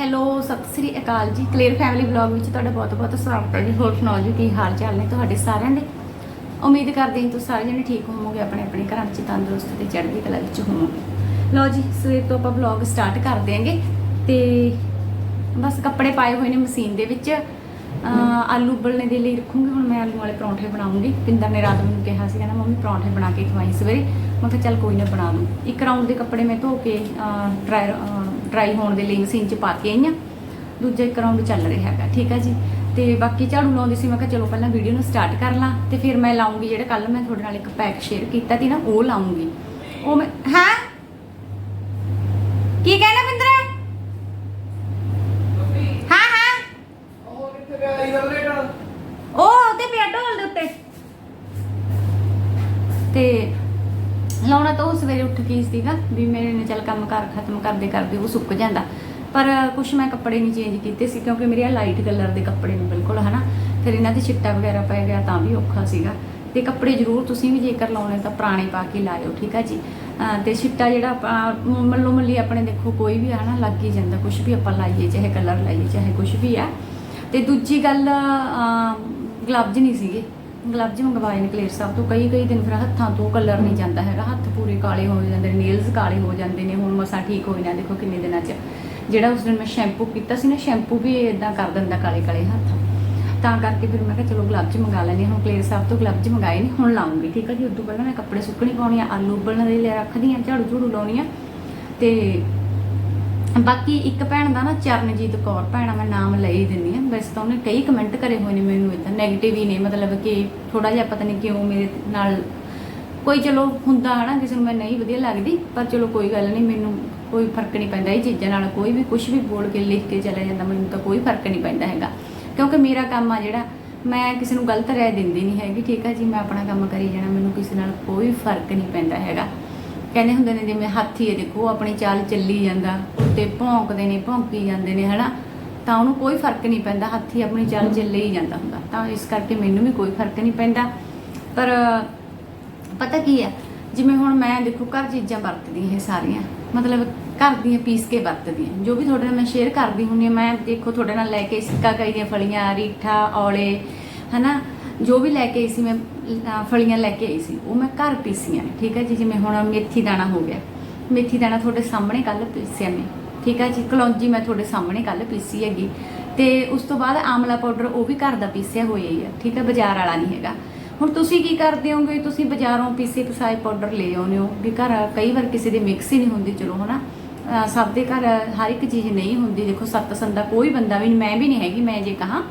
Hello, Sat Sri ਅਕਾਲ ਜੀ। Clear family vlog ਵਿੱਚ ਤੁਹਾਡਾ ਬਹੁਤ-ਬਹੁਤ ਸਵਾਗਤ ਹੈ ਜੀ। ਹੋਰ ਸੁਣਾਓ ਜੀ, ਕੀ ਹਾਲ ਚਾਲ ਨੇ ਤੁਹਾਡੇ ਸਾਰਿਆਂ ਦੇ? ਉਮੀਦ ਕਰਦੇ ਹਾਂ ਤੁਸੀਂ ਸਾਰੇ ਜਣੇ ਠੀਕ ਹੋਵੋਗੇ ਆਪਣੇ ਆਪਣੇ ਘਰਾਂ ਵਿੱਚ ਤੰਦਰੁਸਤ ਤੇ ਚੜ੍ਹਦੀ ਕਲਾ ਵਿੱਚ ਹੋਵੋਗੇ। ਲਓ ਜੀ, ਸਵੇਰ ਤੋਂ ਆਪਾਂ ਵਲੌਗ ਸਟਾਰਟ ਕਰ ਦਿਆਂਗੇ ਤੇ ਬਸ ਕੱਪੜੇ ਪਾਏ ਹੋਏ ਨੇ ਮਸ਼ੀਨ ਦੇ ਵਿੱਚ। ਆਲੂ ਉਬਲਣੇ ਦੇ ਲਈ ਰੱਖੂੰਗੀ, ਹੁਣ ਮੈਂ ਆਲੂ ਵਾਲੇ ਪਰੌਂਠੇ ਬਣਾਉਂਗੀ। ਪਿੰਦਰ ਨੇ ਰਾਤ ਮੈਨੂੰ ਕਿਹਾ ਸੀ, ਕਹਿੰਦਾ, ਮੰਮੀ, ਪਰੌਂਠੇ ਬਣਾ ਕੇ ਖਵਾਈ ਸਵੇਰੇ। ਮੈਂ ਕਿਹਾ, ਚੱਲ ਕੋਈ ਨਾ ਬਣਾ ਦੂੰ ਇੱਕ ਰਾਉਂਡ ਦੇ ਕੱਪੜੇ ਮੈਂ ਧੋ ਕੇ ਡਰਾਈ ਡਰਾਈ ਹੋਣ ਦੇ ਲਈ ਮਸ਼ੀਨ 'ਚ ਪਾ ਕੇ ਆਈ ਹਾਂ ਦੂਜਾ ਇੱਕ ਰਾਉਂਡ ਚੱਲ ਰਿਹਾ ਹੈਗਾ, ਠੀਕ ਹੈ ਜੀ? ਤੇ ਬਾਕੀ ਝਾੜੂ ਲਾਉਂਦੀ ਸੀ, ਮੈਂ ਕਿਹਾ ਚਲੋ ਪਹਿਲਾਂ ਵੀਡੀਓ ਨੂੰ ਸਟਾਰਟ ਕਰ ਲਾਂ ਤੇ ਫਿਰ ਮੈਂ ਲਾਉਂਗੀ, ਜਿਹੜਾ ਕੱਲ ਮੈਂ ਤੁਹਾਡੇ ਨਾਲ ਇੱਕ ਪੈਕ ਸ਼ੇਅਰ ਕੀਤਾ ਸੀ ਨਾ, ਉਹ ਲਾਉਂਗੀ। ਉਹ ਮੈਂ ਹਾਂ ਕੀ ਕਹਿਣਾ ਬਿੰਦਰ ਹਾਂ ਹਾਂ ਉਹ ਕਿੱਥੇ ਗਿਆ ਇਹਦਾ ਲੇਟਾ ਉਹ ਉਹਦੇ ਪਿਆ ਢੋਲ ਦੇ ਉੱਤੇ ਤੇ ਲਾਉਣਾ ਤਾਂ ਉਹ ਸਵੇਰੇ ਉੱਠ ਕੇ ਹੀ ਸੀਗਾ ਵੀ ਮੇਰੇ ਨੇ ਚੱਲ ਕੰਮ ਕਾਰ ਖਤਮ ਕਰਦੇ ਕਰਦੇ ਉਹ ਸੁੱਕ ਜਾਂਦਾ। ਪਰ ਕੁਛ ਮੈਂ ਕੱਪੜੇ ਨਹੀਂ ਚੇਂਜ ਕੀਤੇ ਸੀ ਕਿਉਂਕਿ ਮੇਰੇ ਆ ਲਾਈਟ ਕਲਰ ਦੇ ਕੱਪੜੇ ਨੇ ਬਿਲਕੁਲ, ਹਨਾ? ਫਿਰ ਇਹਨਾਂ ਤੇ ਛਿੱਟਾ ਵਗੈਰਾ ਪੈ ਗਿਆ ਤਾਂ ਵੀ ਔਖਾ ਸੀਗਾ। ਤੇ ਕੱਪੜੇ ਜ਼ਰੂਰ ਤੁਸੀਂ ਵੀ ਜੇਕਰ ਲਾਉਣੇ ਤਾਂ ਪੁਰਾਣੇ ਪਾ ਕੇ ਲਾਇਓ, ਠੀਕ ਆ ਜੀ? ਅਹ ਤੇ ਛਿੱਟਾ ਜਿਹੜਾ ਆਪਾਂ ਮੱਲੋ ਮੱਲੀ ਆਪਣੇ ਦੇਖੋ ਕੋਈ ਵੀ ਆ ਨਾ ਲੱਗ ਹੀ ਜਾਂਦਾ। ਕੁਝ ਵੀ ਆਪਾਂ ਲਾਈਏ, ਚਾਹੇ ਕਲਰ ਲਾਈਏ, ਚਾਹੇ ਕੁਝ ਵੀ ਆ। ਤੇ ਦੂਜੀ ਗੱਲ ਗਲਵਜ ਨਹੀਂ ਸੀਗੇ। ਗਲਵਜ ਮੰਗਵਾਏ ਨੇ ਕਲੇਰ ਸਾਹਿਬ ਤੋਂ, ਕਈ ਕਈ ਦਿਨ ਫਿਰ ਹੱਥਾਂ ਤੋਂ ਕਲਰ ਨਹੀਂ ਜਾਂਦਾ ਹੈਗਾ। ਹੱਥ ਪੂਰੇ ਕਾਲੇ ਹੋ ਜਾਂਦੇ ਨੇ ਨੇਲਸ ਕਾਲੇ ਹੋ ਜਾਂਦੇ ਨੇ, ਹੁਣ ਮਸਾ ਠੀਕ ਹੋਏ ਨਾ, ਦੇਖੋ ਕਿੰਨੇ ਦਿਨਾਂ 'ਚ। ਜਿਹੜਾ ਉਸ ਦਿਨ ਮੈਂ ਸ਼ੈਂਪੂ ਕੀਤਾ ਸੀ ਨਾ ਸ਼ੈਂਪੂ ਵੀ ਇਦਾਂ ਕਰ ਦਿੰਦਾ ਕਾਲੇ ਕਾਲੇ ਹੱਥ। ਤਾਂ ਕਰਕੇ ਫਿਰ ਮੈਂ ਕਿਹਾ ਚਲੋ ਗਲਵਜ ਮੰਗਾ ਲੈਂਦੇ ਹਾਂ। ਹੁਣ ਕਲੇਰ ਸਾਹਿਬ ਤੋਂ ਗਲਵਜ ਮੰਗਾਏ ਨੇ, ਹੁਣ ਲਾਉਂਗੀ, ਠੀਕ ਹੈ ਜੀ? ਉਦੋਂ ਪਹਿਲਾਂ ਮੈਂ ਕੱਪੜੇ ਸੁੱਕਣੇ ਪਾਉਣੇ ਆ, ਆਲੂ ਉਬਲਣ ਦੇ ਲਈ ਰੱਖਦੀ ਆ ਝਾੜੂ ਝੂੜੂ ਲਾਉਣੀ ਆ। ਤੇ ਬਾਕੀ ਇੱਕ ਭੈਣ ਦਾ ਨਾ ਚਰਨਜੀਤ ਕੌਰ, ਭੈਣ ਮੈਂ ਨਾਮ ਲੈ ਹੀ ਦਿੰਦੀ ਆ ਵੈਸੇ ਤਾਂ ਉਹਨੇ ਕਈ ਕਮੈਂਟ ਕਰੇ ਹੋਏ ਨੇ ਮੈਨੂੰ ਇਦਾਂ 네ਗੇਟਿਵ ਹੀ ਨੇ, ਮਤਲਬ ਕਿ ਥੋੜਾ ਜਿਹਾ ਪਤਾ ਨਹੀਂ ਕਿਉਂ ਮੇਰੇ ਨਾਲ ਕੋਈ ਚਲੋ ਹੁੰਦਾ ਹਨਾ, ਕਿਸੇ ਨੂੰ ਮੈਂ ਨਹੀਂ ਵਧੀਆ ਲੱਗਦੀ, ਪਰ ਚਲੋ ਕੋਈ ਗੱਲ ਨਹੀਂ ਮੈਨੂੰ ਕੋਈ ਫ਼ਰਕ ਨਹੀਂ ਪੈਂਦਾ ਇਹ ਚੀਜ਼ਾਂ ਨਾਲ। ਕੋਈ ਵੀ ਕੁਝ ਵੀ ਬੋਲ ਕੇ, ਲਿਖ ਕੇ ਚਲਾ ਜਾਂਦਾ, ਮੈਨੂੰ ਤਾਂ ਕੋਈ ਫ਼ਰਕ ਨਹੀਂ ਪੈਂਦਾ ਹੈਗਾ। ਕਿਉਂਕਿ ਮੇਰਾ ਕੰਮ ਆ ਜਿਹੜਾ, ਮੈਂ ਕਿਸੇ ਨੂੰ ਗਲਤ ਰਾਏ ਦਿੰਦੀ ਨਹੀਂ ਹੈਗੀ, ਠੀਕ ਆ ਜੀ, ਮੈਂ ਆਪਣਾ ਕੰਮ ਕਰੀ ਜਾਣਾ, ਮੈਨੂੰ ਕਿਸੇ ਨਾਲ ਕੋਈ ਫ਼ਰਕ ਨਹੀਂ ਪੈਂਦਾ ਹੈਗਾ। ਕਹਿੰਦੇ ਹੁੰਦੇ ਨੇ ਜਿਵੇਂ ਹਾਥੀ ਹੈ ਦੇਖੋ ਆਪਣੀ ਚਾਲ ਚੱਲੀ ਜਾਂਦਾ ਤੇ ਭੌਂਕਦੇ ਨੇ ਭੌਂਕੀ ਜਾਂਦੇ ਨੇ ਹਨਾ? ਤਾਂ ਉਹਨੂੰ ਕੋਈ ਫ਼ਰਕ ਨਹੀਂ ਪੈਂਦਾ ਹਾਥੀ ਆਪਣੀ ਚਾਲ ਚੱਲੇ ਹੀ ਜਾਂਦਾ ਹੁੰਦਾ। ਤਾਂ ਇਸ ਕਰਕੇ ਮੈਨੂੰ ਵੀ ਕੋਈ ਫ਼ਰਕ ਨਹੀਂ ਪੈਂਦਾ। ਪਰ ਪਤਾ ਕੀ ਆ ਜਿਵੇਂ ਹੁਣ ਮੈਂ ਦੇਖੋ ਘਰ ਚੀਜ਼ਾਂ ਵਰਤਦੀ ਇਹ ਸਾਰੀਆਂ। ਮਤਲਬ ਘਰ ਦੀਆਂ ਪੀਸ ਕੇ ਵਰਤਦੀ ਹਾਂ। ਜੋ ਵੀ ਤੁਹਾਡੇ ਨਾਲ ਮੈਂ ਸ਼ੇਅਰ ਕਰਦੀ ਹੁੰਦੀ ਹਾਂ ਮੈਂ ਦੇਖੋ ਤੁਹਾਡੇ ਨਾਲ ਲੈ ਕੇ ਸਿੱਕਾ ਕਈ ਦੀਆਂ ਫਲੀਆਂ ਰੀਠਾ ਔਲੇ ਹਨਾ? ਜੋ ਵੀ ਲੈ ਕੇ ਆਈ ਸੀ ਮੈਂ ਫਲੀਆਂ ਲੈ ਕੇ ਆਈ ਸੀ। ਉਹ ਮੈਂ ਘਰ ਪੀਸੀਆਂ ਨੇ, ਠੀਕ ਹੈ ਜੀ? ਜਿਵੇਂ ਹੁਣ ਮੇਥੀ ਦਾਣਾ ਹੋ ਗਿਆ। ਮੇਥੀ ਦਾਣਾ ਤੁਹਾਡੇ ਸਾਹਮਣੇ ਕੱਲ ਪੀਸਿਆ ਨੇ ਠੀਕ ਹੈ ਜੀ? ਕਲੌਂਜੀ ਮੈਂ ਤੁਹਾਡੇ ਸਾਹਮਣੇ ਕੱਲ ਪੀਸੀ ਹੈਗੀ। ਤੇ ਉਸ ਤੋਂ ਬਾਅਦ ਆਮਲਾ ਪਾਊਡਰ ਉਹ ਵੀ ਘਰ ਦਾ ਪੀਸਿਆ ਹੋਇਆ ਹੀ ਆ, ਠੀਕ ਹੈ ਬਾਜ਼ਾਰ ਵਾਲਾ ਨਹੀਂ ਹੈਗਾ। ਹੁਣ ਤੁਸੀਂ ਕੀ ਕਰਦੇ ਹੋਗੇ? ਤੁਸੀਂ ਬਾਜ਼ਾਰੋਂ ਪੀਸੇ ਪਸਾਏ ਪਾਊਡਰ ਲੈ ਆਉਂਦੇ ਹੋ ਵੀ ਘਰ ਕਈ ਵਾਰ ਕਿਸੇ ਦੇ ਮਿਕਸ ਹੀ ਨਹੀਂ ਹੁੰਦੀ, ਚਲੋ ਹਨਾ? ਅਹ ਸਭ ਦੇ ਘਰ ਹਰ ਇੱਕ ਚੀਜ਼ ਨਹੀਂ ਹੁੰਦੀ। ਦੇਖੋ, ਸੱਤ ਸੰਦਾ ਕੋਈ ਬੰਦਾ ਵੀ ਨਹੀਂ ਮੈਂ ਵੀ ਨਹੀਂ ਹੈਗੀ, ਮੈਂ ਜੇ ਕਹਾ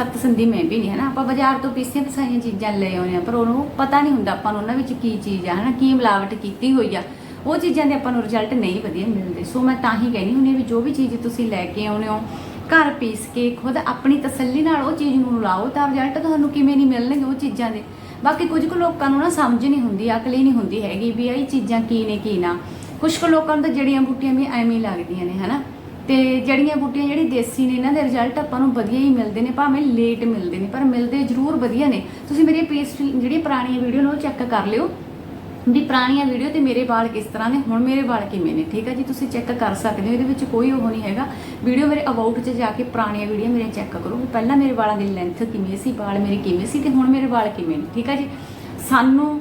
ਸੱਤ ਸੰਦੀ ਮੈਂ ਵੀ ਨਹੀਂ ਹੈ ਨਾ ਆਪਾਂ ਬਾਜ਼ਾਰ ਤੋਂ ਪੀਸੀਆਂ ਪਸਾਈਆਂ ਚੀਜ਼ਾਂ ਲੈ ਆਉਂਦੇ ਆ ਪਰ ਉਹਨੂੰ ਪਤਾ ਨਹੀਂ ਹੁੰਦਾ ਆਪਾਂ ਨੂੰ ਉਹਨਾਂ ਵਿੱਚ ਕੀ ਚੀਜ਼ ਆ, ਹਨਾ? ਕੀ ਮਿਲਾਵਟ ਕੀਤੀ ਹੋਈ ਆ। ਉਹ ਚੀਜ਼ਾਂ ਦੇ ਆਪਾਂ ਨੂੰ ਰਿਜ਼ਲਟ ਨਹੀਂ ਵਧੀਆ ਮਿਲਦੇ। ਸੋ ਮੈਂ ਤਾਂ ਹੀ ਕਹਿੰਦੀ ਹੁੰਦੀ ਹਾਂ ਵੀ ਜੋ ਵੀ ਚੀਜ਼ ਤੁਸੀਂ ਲੈ ਕੇ ਆਉਂਦੇ ਹੋ, ਘਰ ਪੀਸ ਕੇ ਖੁਦ ਆਪਣੀ ਤਸੱਲੀ ਨਾਲ ਉਹ ਚੀਜ਼ ਨੂੰ ਲਾਓ, ਤਾਂ ਰਿਜ਼ਲਟ ਤੁਹਾਨੂੰ ਕਿਵੇਂ ਨਹੀਂ ਮਿਲਣਗੇ ਉਹ ਚੀਜ਼ਾਂ ਦੇ। ਬਾਕੀ ਕੁਝ ਕੁ ਲੋਕਾਂ ਨੂੰ ਨਾ ਸਮਝ ਨਹੀਂ ਹੁੰਦੀ, ਅਕਲ ਹੀ ਨਹੀਂ ਹੁੰਦੀ ਹੈਗੀ ਵੀ ਇਹ ਚੀਜ਼ਾਂ ਕੀ ਨੇ, ਕੀ ਨਾ। ਕੁਝ ਕੁ ਲੋਕਾਂ ਨੂੰ ਤਾਂ ਜੜੀਆਂ ਬੂਟੀਆਂ ਵੀ ਐਵੇਂ ਲੱਗਦੀਆਂ ਨੇ, ਹਨਾ? ਤੇ ਜੜੀਆਂ ਬੂਟੀਆਂ ਜਿਹੜੀ ਦੇਸੀ ਨੇ, ਇਹਨਾਂ ਦੇ ਰਿਜ਼ਲਟ ਆਪਾਂ ਨੂੰ ਵਧੀਆ ਹੀ ਮਿਲਦੇ ਨੇ, ਭਾਵੇਂ ਲੇਟ ਮਿਲਦੇ ਨੇ, ਪਰ ਮਿਲਦੇ ਜ਼ਰੂਰ ਵਧੀਆ ਨੇ। ਤੁਸੀਂ ਮੇਰੀ ਪੀਸ ਜਿਹੜੀ ਪੁਰਾਣੀਆਂ ਵੀਡੀਓ ਨੇ, ਉਹ ਚੈੱਕ ਕਰ ਲਿਓ। ਵੀ ਪੁਰਾਣੀਆਂ ਵੀਡੀਓ ਤੇ ਮੇਰੇ ਵਾਲ ਕਿਸ ਤਰ੍ਹਾਂ ਨੇ, ਹੁਣ ਮੇਰੇ ਵਾਲ ਕਿਵੇਂ ਨੇ, ਠੀਕ ਹੈ ਜੀ? ਤੁਸੀਂ ਚੈੱਕ ਕਰ ਸਕਦੇ ਹੋ, ਇਹਦੇ ਵਿੱਚ ਕੋਈ ਉਹ ਨਹੀਂ ਹੈਗਾ। ਵੀਡੀਓ ਮੇਰੇ ਅਬਾਊਟ 'ਚ ਜਾ ਕੇ ਪੁਰਾਣੀਆਂ ਵੀਡੀਓ ਮੇਰੇ ਚੈੱਕ ਕਰੋ ਵੀ ਪਹਿਲਾਂ ਮੇਰੇ ਵਾਲਾਂ ਦੀ ਲੈਂਥ ਕਿਵੇਂ ਸੀ, ਵਾਲ ਮੇਰੇ ਕਿਵੇਂ ਸੀ ਤੇ ਹੁਣ ਮੇਰੇ ਵਾਲ ਕਿਵੇਂ ਨੇ, ਠੀਕ ਹੈ ਜੀ? ਸਾਨੂੰ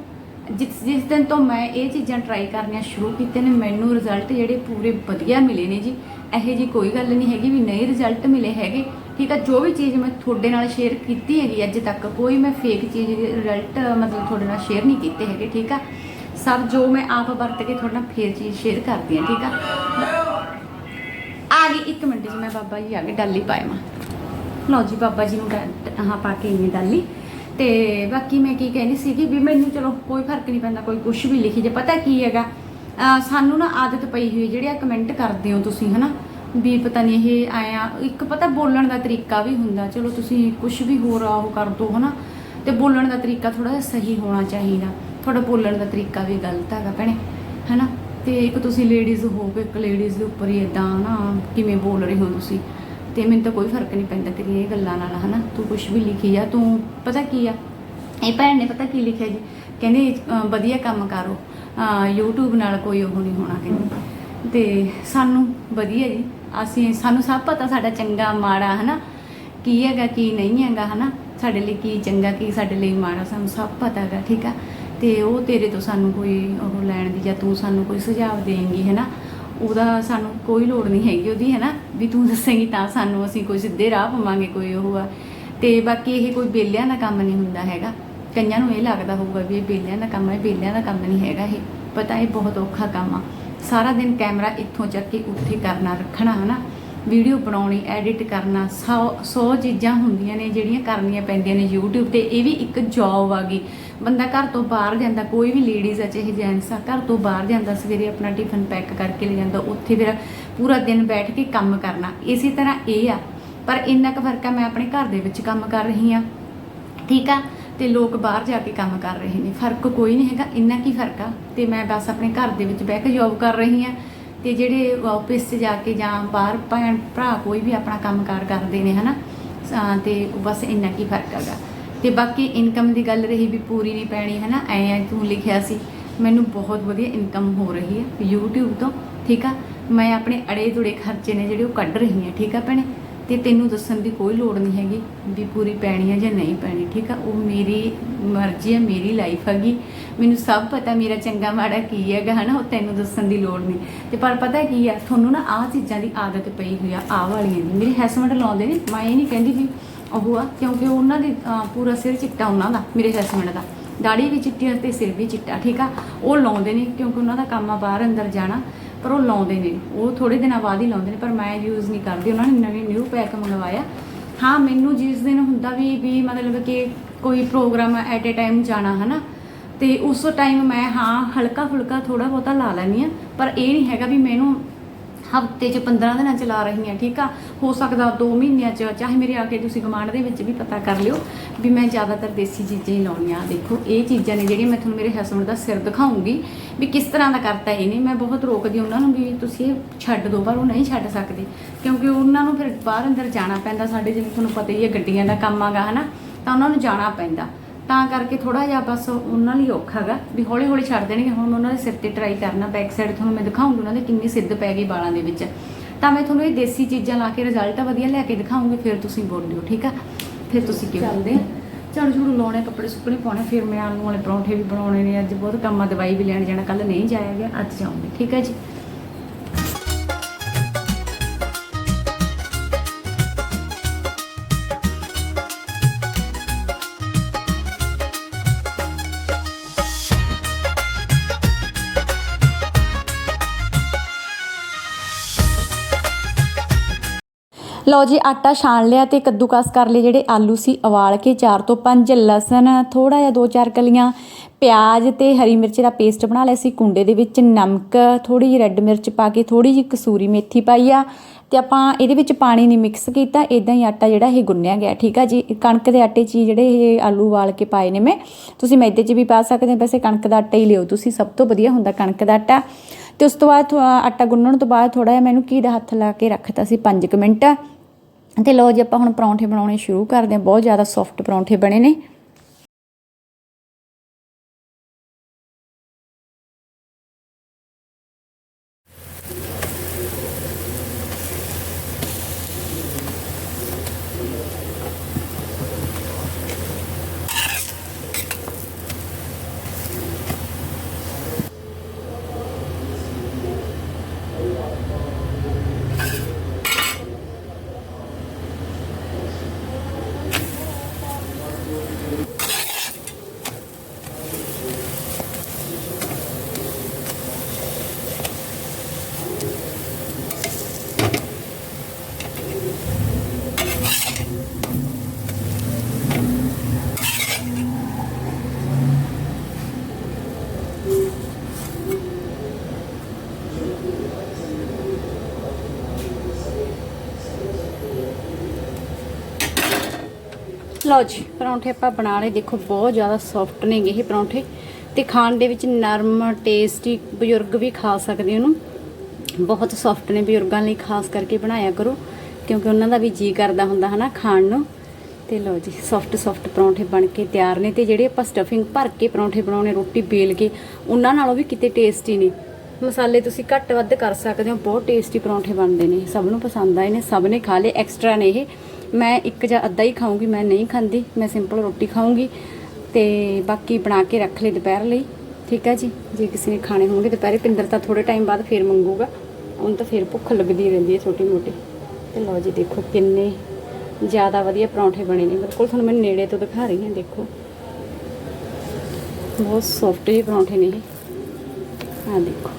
ਜਿਸ ਜਿਸ ਦਿਨ ਤੋਂ ਮੈਂ ਇਹ ਚੀਜ਼ਾਂ ਟਰਾਈ ਕਰਨੀਆਂ ਸ਼ੁਰੂ ਕੀਤੇ ਨੇ, ਮੈਨੂੰ ਰਿਜ਼ਲਟ ਜਿਹੜੇ ਪੂਰੇ ਵਧੀਆ ਮਿਲੇ ਨੇ ਜੀ। ਇਹੋ ਜੀ ਕੋਈ ਗੱਲ ਨਹੀਂ ਹੈਗੀ ਵੀ ਨਹੀਂ ਰਿਜ਼ਲਟ ਮਿਲੇ ਹੈਗੇ। ਠੀਕ ਆ, ਜੋ ਵੀ ਚੀਜ਼ ਮੈਂ ਤੁਹਾਡੇ ਨਾਲ ਸ਼ੇਅਰ ਕੀਤੀ ਹੈਗੀ ਅੱਜ ਤੱਕ, ਕੋਈ ਮੈਂ ਫੇਕ ਚੀਜ਼ ਰਿਜ਼ਲਟ ਮਤਲਬ ਤੁਹਾਡੇ ਨਾਲ ਸ਼ੇਅਰ ਨਹੀਂ ਕੀਤੇ ਹੈਗੇ, ਠੀਕ ਆ? ਸਭ ਜੋ ਮੈਂ ਆਪ ਵਰਤ ਕੇ ਤੁਹਾਡੇ ਨਾਲ ਫੇਰ ਚੀਜ਼ ਸ਼ੇਅਰ ਕਰਦੀ ਹਾਂ, ਠੀਕ ਆ? ਆ ਗਈ ਇੱਕ ਮਿੰਟ ਜੀ, ਮੈਂ ਬਾਬਾ ਜੀ ਆ ਕੇ ਡਾਲੀ ਪਾਏ ਮਾ ਲਓ ਜੀ, ਬਾਬਾ ਜੀ ਨੂੰ ਡਾ- ਪਾ ਕੇ ਇੰਨੀ ਡਾਲੀ। ਤੇ ਬਾਕੀ ਮੈਂ ਕੀ ਕਹਿੰਦੀ ਸੀਗੀ ਵੀ ਮੈਨੂੰ ਚਲੋ ਕੋਈ ਫ਼ਰਕ ਨਹੀਂ ਪੈਂਦਾ, ਕੋਈ ਕੁਝ ਵੀ ਲਿਖੀ ਜੇ, ਪਤਾ ਕੀ ਹੈਗਾ? ਸਾਨੂੰ ਨਾ ਆਦਤ ਪਈ ਹੋਈ ਜਿਹੜੇ ਆ ਕਮੈਂਟ ਕਰਦੇ ਹੋ ਤੁਸੀਂ, ਹਨਾ? ਵੀ ਪਤਾ ਨਹੀਂ ਇਹ ਆਇਆ ਇੱਕ ਪਤਾ ਬੋਲਣ ਦਾ ਤਰੀਕਾ ਵੀ ਹੁੰਦਾ, ਚਲੋ ਤੁਸੀਂ ਕੁਝ ਵੀ ਹੋਰ ਆ ਉਹ ਕਰ ਦੋ, ਹਨਾ? ਤੇ ਬੋਲਣ ਦਾ ਤਰੀਕਾ ਥੋੜਾ ਜਿਹਾ ਸਹੀ ਹੋਣਾ ਚਾਹੀਦਾ ਤੁਹਾਡਾ ਬੋਲਣ ਦਾ ਤਰੀਕਾ ਵੀ ਗਲਤ ਹੈਗਾ ਭੈਣੇ, ਹਨਾ? ਤੇ ਇੱਕ ਤੁਸੀਂ ਲੇਡੀਜ਼ ਹੋ ਕੇ ਇੱਕ ਲੇਡੀਜ਼ ਦੇ ਉੱਪਰ ਹੀ ਇਦਾਂ ਨਾ ਕਿਵੇਂ ਬੋਲ ਰਹੇ ਹੋ ਤੁਸੀਂ। ਤੇ ਮੈਨੂੰ ਤਾਂ ਕੋਈ ਫ਼ਰਕ ਨਹੀਂ ਪੈਂਦਾ ਤੇਰੀ ਇਹ ਗੱਲਾਂ ਨਾਲ ਹਨਾ? ਤੂੰ ਕੁਝ ਵੀ ਲਿਖੀ ਆ ਤੂੰ ਪਤਾ ਕੀ ਆ? ਇਹ ਭੈਣ ਨੇ ਪਤਾ ਕੀ ਲਿਖਿਆ ਜੀ? ਕਹਿੰਦੇ ਵਧੀਆ ਕੰਮ ਕਰੋ। ਅਹ, YouTube ਨਾਲ ਕੋਈ ਉਹ ਨਹੀਂ ਹੋਣਾ ਕਹਿੰਦੇ। ਤੇ ਸਾਨੂੰ ਵਧੀਆ ਜੀ। ਅਸੀਂ ਸਾਨੂੰ ਸਭ ਪਤਾ ਸਾਡਾ ਚੰਗਾ ਮਾੜਾ ਹਨਾ? ਕੀ ਹੈਗਾ ਕੀ ਨਹੀਂ ਹੈਗਾ ਹਨਾ? ਸਾਡੇ ਲਈ ਕੀ ਚੰਗਾ ਕੀ ਸਾਡੇ ਲਈ ਮਾੜਾ ਸਾਨੂੰ ਸਭ ਪਤਾ ਹੈਗਾ ਠੀਕ ਆ? ਤੇ ਉਹ ਤੇਰੇ ਤੋਂ ਸਾਨੂੰ ਕੋਈ ਉਹ ਲੈਣ ਦੀ ਜਾਂ ਤੂੰ ਸਾਨੂੰ ਕੋਈ ਸੁਝਾਅ ਦੇਂਗੀ ਹੈਨਾ? ਉਹਦਾ ਸਾਨੂੰ ਕੋਈ ਲੋੜ ਨਹੀਂ ਹੈਗੀ ਉਹਦੀ, ਹੈ ਨਾ? ਵੀ ਤੂੰ ਦੱਸੇਂਗੀ ਤਾਂ ਸਾਨੂੰ ਅਸੀਂ ਕੋਈ ਸਿੱਧੇ ਰਾਹ ਪਵਾਂਗੇ, ਕੋਈ ਉਹ ਆ। ਤੇ ਬਾਕੀ ਇਹ ਕੋਈ ਬੇਲਿਆਂ ਦਾ ਕੰਮ ਨਹੀਂ ਹੁੰਦਾ ਹੈਗਾ। ਕਈਆਂ ਨੂੰ ਇਹ ਲੱਗਦਾ ਹੋਊਗਾ ਵੀ ਇਹ ਬੇਲਿਆਂ ਦਾ ਕੰਮ ਹੈ, ਬੇਲਿਆਂ ਦਾ ਕੰਮ ਨਹੀਂ ਹੈਗਾ ਇਹ। ਪਤਾ ਇਹ ਬਹੁਤ ਔਖਾ ਕੰਮ ਆ। ਸਾਰਾ ਦਿਨ ਕੈਮਰਾ ਇੱਥੋਂ ਚੱਕ ਕੇ ਉੱਥੇ ਕਰਨਾ, ਰੱਖਣਾ ਹਨਾ ਵੀਡੀਓ ਬਣਾਉਣੀ, ਐਡਿਟ ਕਰਨਾ 100 100 ਚੀਜ਼ਾਂ ਹੁੰਦੀਆਂ ਨੇ ਜਿਹੜੀਆਂ ਕਰਨੀਆਂ ਪੈਂਦੀਆਂ ਨੇ YouTube ਤੇ। ਇਹ ਵੀ ਇੱਕ ਜੌਬ ਆ ਗਈ। ਬੰਦਾ ਘਰ ਤੋਂ ਬਾਹਰ ਜਾਂਦਾ, ਕੋਈ ਵੀ ਲੇਡੀਜ਼ ਆ, ਚਾਹੇ ਜੈਂਟਸ ਆ, ਘਰ ਤੋਂ ਬਾਹਰ ਜਾਂਦਾ, ਸਵੇਰੇ ਆਪਣਾ ਟਿਫਨ ਪੈਕ ਕਰਕੇ ਲੈ ਜਾਂਦਾ, ਉੱਥੇ ਫਿਰ ਪੂਰਾ ਦਿਨ ਬੈਠ ਕੇ ਕੰਮ ਕਰਨਾ। ਇਸੇ ਤਰ੍ਹਾਂ ਇਹ ਆ। ਪਰ ਇੰਨਾ ਕੁ ਫ਼ਰਕ ਆ, ਮੈਂ ਆਪਣੇ ਘਰ ਦੇ ਵਿੱਚ ਕੰਮ ਕਰ ਰਹੀ ਆ ਠੀਕ ਆ? ਤੇ ਲੋਕ ਬਾਹਰ ਜਾ ਕੇ ਕੰਮ ਕਰ ਰਹੇ ਨੇ। ਫ਼ਰਕ ਕੋਈ ਨਹੀਂ ਹੈਗਾ, ਇੰਨਾ ਕੀ ਫ਼ਰਕ ਆ? ਤੇ ਮੈਂ ਬਸ ਆਪਣੇ ਘਰ ਦੇ ਵਿੱਚ ਬਹਿ ਕੇ ਜੌਬ ਕਰ ਰਹੀ ਆ ਤੇ ਜਿਹੜੇ ਆਫਿਸ 'ਚ ਜਾ ਕੇ ਜਾਂ ਬਾਹਰ ਭੈਣ ਭਰਾ ਕੋਈ ਵੀ ਆਪਣਾ ਕੰਮਕਾਰ ਕਰਦੇ ਨੇ, ਹਨਾ? ਅਹ ਤੇ ਬਸ ਇੰਨਾ ਕੀ ਫ਼ਰਕ ਹੈਗਾ। ਤੇ ਬਾਕੀ ਇਨਕਮ ਦੀ ਗੱਲ ਰਹੀ ਵੀ ਪੂਰੀ ਨਹੀਂ ਪੈਣੀ ਹੈ ਨਾ ਐ ਐ ਤੂੰ ਲਿਖਿਆ ਸੀ। ਮੈਨੂੰ ਬਹੁਤ ਵਧੀਆ ਇਨਕਮ ਹੋ ਰਹੀ ਹੈ YouTube ਤੋਂ, ਠੀਕ ਆ? ਮੈਂ ਆਪਣੇ ਅੜੇ ਦੁੜੇ ਖਰਚੇ ਨੇ ਜਿਹੜੇ ਉਹ ਕੱਢ ਰਹੀ ਹਾਂ ਠੀਕ ਆ ਭੈਣੇ? ਤੇ ਤੈਨੂੰ ਦੱਸਣ ਦੀ ਕੋਈ ਲੋੜ ਨਹੀਂ ਹੈਗੀ ਵੀ ਪੂਰੀ ਪੈਣੀ ਹੈ ਜਾਂ ਨਹੀਂ ਪੈਣੀ, ਠੀਕ ਆ? ਉਹ ਮੇਰੀ ਮਰਜ਼ੀ ਹੈ ਮੇਰੀ ਲਾਈਫ ਹੈਗੀ। ਮੈਨੂੰ ਸਭ ਪਤਾ ਮੇਰਾ ਚੰਗਾ ਮਾੜਾ ਕੀ ਹੈਗਾ, ਹਨਾ? ਉਹ ਤੈਨੂੰ ਦੱਸਣ ਦੀ ਲੋੜ ਨਹੀਂ। ਤੇ ਪਰ ਪਤਾ ਕੀ ਆ, ਤੁਹਾਨੂੰ ਨਾ ਆਹ ਚੀਜ਼ਾਂ ਦੀ ਆਦਤ ਪਈ ਹੋਈ ਆ, ਆਹ ਵਾਲੀਆਂ ਦੀ। ਮੇਰੇ ਹਸਬੰਡ ਲਾਉਂਦੇ ਨੇ, ਮੈਂ ਇਹ ਨਹੀਂ ਕਹਿੰਦੀ ਵੀ ਉਹ ਆ ਕਿਉਂਕਿ ਉਹਨਾਂ ਦੇ ਅਹ, ਪੂਰਾ ਸਿਰ ਚਿੱਟਾ ਉਹਨਾਂ ਦਾ ਮੇਰੇ ਹਸਬੰਡ ਦਾ। ਦਾੜੀ ਵੀ ਚਿੱਟੀ ਆ ਤੇ ਸਿਰ ਵੀ ਚਿੱਟਾ ਠੀਕ ਆ? ਉਹ ਲਾਉਂਦੇ ਨੇ ਕਿਉਂਕਿ ਉਹਨਾਂ ਦਾ ਕੰਮ ਆ ਬਾਹਰ ਅੰਦਰ ਜਾਣਾ ਪਰ ਉਹ ਲਾਉਂਦੇ ਨੇ ਉਹ ਥੋੜੇ ਦਿਨਾਂ ਬਾਅਦ ਹੀ ਲਾਉਂਦੇ ਨੇ ਪਰ ਮੈਂ ਯੂਜ਼ ਨਹੀਂ ਕਰਦੀ। ਉਹਨਾਂ ਨੇ ਨਵੇਂ ਨਿਊ ਪੈਕ ਮੰਗਵਾਇਆ। ਹਾਂ ਮੈਨੂੰ ਜਿਸ ਦਿਨ ਹੁੰਦਾ ਵੀ ਵੀ ਮਤਲਬ ਕਿ ਕੋਈ ਪ੍ਰੋਗਰਾਮ ਐਟ ਏ ਟਾਈਮ ਜਾਣਾ ਹਨਾ? ਤੇ ਉਸ ਟਾਈਮ ਮੈਂ ਹਾਂ ਹਲਕਾ ਫੁਲਕਾ ਥੋੜਾ ਬਹੁਤਾ ਲਾ ਲੈਂਦੀ ਆ ਪਰ ਇਹ ਨਹੀਂ ਹੈਗਾ ਵੀ ਮੈਨੂੰ ਹਫ਼ਤੇ 'ਚ 15 ਦਿਨਾਂ ਚਲਾ ਰਹੀ ਹਾਂ ਠੀਕ ਆ? ਹੋ ਸਕਦਾ 2 ਮਹੀਨਿਆਂ ਚ, ਚਾਹੇ ਮੇਰੇ ਆ ਕੇ ਤੁਸੀਂ ਕਮਾਂਡ ਦੇ ਵਿੱਚ ਵੀ ਪਤਾ ਕਰ ਲਿਓ ਵੀ ਮੈਂ ਜ਼ਿਆਦਾਤਰ ਦੇਸੀ ਚੀਜ਼ਾਂ ਹੀ ਲਾਉਣੀਆਂ ਦੇਖੋ, ਇਹ ਚੀਜ਼ਾਂ ਨੇ ਜਿਹੜੀਆਂ ਮੈਂ ਤੁਹਾਨੂੰ ਮੇਰੇ ਹਸਬੰਡ ਦਾ ਸਿਰ ਦਿਖਾਉਂਗੀ ਵੀ ਕਿਸ ਤਰ੍ਹਾਂ ਦਾ ਕਰਤਾ ਇਹਨੇ ਮੈਂ ਬਹੁਤ ਰੋਕਦੀ ਉਹਨਾਂ ਨੂੰ ਵੀ ਤੁਸੀਂ ਇਹ ਛੱਡ ਦਿਓ ਪਰ ਉਹ ਨਹੀਂ ਛੱਡ ਸਕਦੇ, ਕਿਉਂਕਿ ਉਹਨਾਂ ਨੂੰ ਫਿਰ ਬਾਹਰ ਅੰਦਰ ਜਾਣਾ ਪੈਂਦਾ। ਸਾਡੇ ਜਿਵੇਂ ਤੁਹਾਨੂੰ ਪਤਾ ਹੀ ਹੈ, ਗੱਡੀਆਂ ਦਾ ਕੰਮ ਆਗਾ, ਹਨਾ? ਤਾਂ ਉਹਨਾਂ ਨੂੰ ਜਾਣਾ ਪੈਂਦਾ। ਤਾਂ ਕਰਕੇ ਥੋੜਾ ਜਿਹਾ ਬਸ ਉਹਨਾਂ ਲਈ ਔਖਾ ਗਾ ਵੀ ਹੌਲੀ ਹੌਲੀ ਛੱਡ ਦੇਣਗੇ। ਹੁਣ ਉਹਨਾਂ ਦੇ ਸਿਰ ਤੇ ਟਰਾਈ ਕਰਨਾ ਬੈਕ ਸਾਈਡ ਤੁਹਾਨੂੰ ਮੈਂ ਦਿਖਾਉਂਗੀ ਉਹਨਾਂ ਦੇ ਕਿੰਨੀ ਸਿੱਧ ਪੈ ਗਈ ਵਾਲਾਂ ਦੇ ਵਿੱਚ। ਤਾਂ ਮੈਂ ਤੁਹਾਨੂੰ ਇਹ ਦੇਸੀ ਚੀਜ਼ਾਂ ਲਾ ਕੇ ਰਿਜ਼ਲਟ ਵਧੀਆ ਲੈ ਕੇ ਦਿਖਾਉਂਗੀ ਫਿਰ ਤੁਸੀਂ ਬੋਲਿਓ ਠੀਕ ਆ? ਫਿਰ ਤੁਸੀਂ ਕਿਉਂ ਚੱਲਦੇ ਆ? ਝਾੜੂ ਝੂੜੂ ਲਾਉਣੇ ਕੱਪੜੇ ਸੁੱਕਣੇ ਪਾਉਣੇ ਫਿਰ ਮੈਂ ਆਲੂ ਵਾਲੇ ਪਰੌਂਠੇ ਵੀ ਬਣਾਉਣੇ ਨੇ। ਅੱਜ ਬਹੁਤ ਕੰਮ ਆ ਦਵਾਈ ਵੀ ਲੈਣ ਜਾਣਾ ਕੱਲ ਨਹੀਂ ਜਾਇਆ ਗਿਆ ਅੱਜ ਜਾਊਂਗੀ ਠੀਕ ਹੈ ਜੀ? ਲਓ ਜੀ, ਆਟਾ ਛਾਣ ਲਿਆ ਤੇ ਕੱਦੂਕਸ ਕਰ ਲਏ ਜਿਹੜੇ ਆਲੂ ਸੀ, ਉਬਾਲ ਕੇ 4 ਤੋਂ 5 ਲਸਣ ਥੋੜਾ ਜਿਹਾ 2-4 ਕਲੀਆਂ, ਪਿਆਜ਼ ਤੇ ਹਰੀ ਮਿਰਚ ਦਾ ਪੇਸਟ ਬਣਾ ਲਿਆ ਸੀ, ਕੁੰਡੇ ਦੇ ਵਿੱਚ ਨਮਕ ਥੋੜੀ ਜਿਹੀ ਰੈੱਡ ਮਿਰਚ ਪਾ ਕੇ ਥੋੜੀ ਜਿਹੀ ਕਸੂਰੀ ਮੇਥੀ ਪਾਈ ਆ ਤੇ ਆਪਾਂ ਇਹਦੇ ਵਿੱਚ ਪਾਣੀ ਨਹੀਂ ਮਿਕਸ ਕੀਤਾ ਇਦਾਂ ਹੀ ਆਟਾ ਜਿਹੜਾ ਇਹ ਗੁੰਨਿਆ ਗਿਆ, ਠੀਕ ਆ ਜੀ? ਕਣਕ ਦੇ ਆਟੇ 'ਚ ਹੀ ਜਿਹੜੇ ਇਹ ਆਲੂ ਉਬਾਲ ਕੇ ਪਾਏ ਨੇ ਮੈਂ, ਤੁਸੀਂ ਮੈਦੇ 'ਚ ਵੀ ਪਾ ਸਕਦੇ ਹੋ, ਵੈਸੇ ਕਣਕ ਦਾ ਆਟਾ ਹੀ ਲਿਓ ਤੁਸੀਂ, ਸਭ ਤੋਂ ਵਧੀਆ ਹੁੰਦਾ ਕਣਕ ਦਾ ਆਟਾ। ਤੇ ਉਸ ਤੋਂ ਬਾਅਦ ਥੋ- ਆਟਾ ਗੁੰਨਣ ਤੋਂ ਬਾਅਦ ਥੋੜਾ ਜਿਹਾ ਮੈਨੂੰ ਕੀ ਦਾ ਹੱਥ ਲਾ ਕੇ ਰੱਖਤਾ ਸੀ 5 ਮਿੰਟ। ਤੇ ਲਓ ਜੀ ਆਪਾਂ ਹੁਣ ਪਰੌਂਠੇ ਬਣਾਉਣੇ ਸ਼ੁਰੂ ਕਰਦੇ ਹਾਂ। ਬਹੁਤ ਜ਼ਿਆਦਾ ਸੌਫਟ ਪਰੌਂਠੇ ਬਣੇ ਨੇ। ਲਓ ਜੀ, ਪਰੌਂਠੇ ਆਪਾਂ ਬਣਾ ਲਏ। ਦੇਖੋ, ਬਹੁਤ ਜ਼ਿਆਦਾ ਸੌਫਟ ਨੇਗੇ ਇਹ ਪਰੌਂਠੇ। ਤੇ ਖਾਣ ਦੇ ਵਿੱਚ ਨਰਮ ਟੇਸਟੀ ਬਜ਼ੁਰਗ ਵੀ ਖਾ ਸਕਦੇ ਉਹਨੂੰ। ਬਹੁਤ ਸੌਫਟ ਨੇ ਬਜ਼ੁਰਗਾਂ ਲਈ ਖਾਸ ਕਰਕੇ ਬਣਾਇਆ ਕਰੋ, ਕਿਉਂਕਿ ਉਹਨਾਂ ਦਾ ਵੀ ਜੀ ਕਰਦਾ ਹੁੰਦਾ ਹਨਾ ਖਾਣ ਨੂੰ। ਤੇ ਲਓ ਜੀ ਸੌਫਟ ਸੌਫਟ ਪਰੌਂਠੇ ਬਣ ਕੇ ਤਿਆਰ ਨੇ। ਤੇ ਜਿਹੜੇ ਆਪਾਂ ਸਟਫਿੰਗ ਭਰ ਕੇ ਪਰੌਂਠੇ ਬਣਾਉਣੇ, ਰੋਟੀ ਬੇਲ ਕੇ, ਉਹਨਾਂ ਨਾਲੋਂ ਵੀ ਕਿਤੇ ਟੇਸਟੀ ਨੇ। ਮਸਾਲੇ ਤੁਸੀਂ ਘੱਟ ਵੱਧ ਕਰ ਸਕਦੇ ਹੋ, ਬਹੁਤ ਟੇਸਟੀ ਪਰੌਂਠੇ ਬਣਦੇ ਨੇ। ਸਭ ਨੂੰ ਪਸੰਦ ਆਏ ਨੇ, ਸਭ ਨੇ ਖਾ ਲਏ ਐਕਸਟਰਾ ਨੇ ਇਹ। ਮੈਂ ਇੱਕ ਜਾਂ ਅੱਧਾ ਹੀ ਖਾਊਂਗੀ, ਮੈਂ ਨਹੀਂ ਖਾਂਦੀ, ਮੈਂ ਸਿੰਪਲ ਰੋਟੀ ਖਾਊਂਗੀ ਤੇ ਬਾਕੀ ਬਣਾ ਕੇ ਰੱਖ ਲਈ ਦੁਪਹਿਰ ਲਈ, ਠੀਕ ਹੈ ਜੀ? ਜੇ ਕਿਸੇ ਨੇ ਖਾਣੇ ਹੋਣਗੇ ਦੁਪਹਿਰੇ, ਪਿੰਦਰ ਤਾਂ ਥੋੜੇ ਟਾਈਮ ਬਾਅਦ ਫੇਰ ਮੰਗੂਗਾ ਉਹਨੂੰ ਤਾਂ ਫੇਰ ਭੁੱਖ ਲੱਗਦੀ ਰਹਿੰਦੀ ਹੈ ਛੋਟੀ ਮੋਟੀ। ਤੇ ਲਓ ਜੀ, ਦੇਖੋ ਕਿੰਨੇ ਜ਼ਿਆਦਾ ਵਧੀਆ ਪਰੌਂਠੇ ਬਣੇ ਨੇ। ਬਿਲਕੁਲ ਤੁਹਾਨੂੰ ਮੈਂ ਨੇੜੇ ਤੋਂ ਦਿਖਾ ਰਹੀ ਹਾਂ, ਦੇਖੋ। ਬਹੁਤ ਸੌਫਟ ਜਿਹੇ ਪਰੌਂਠੇ ਨੇ ਇਹ। ਆ ਦੇਖੋ।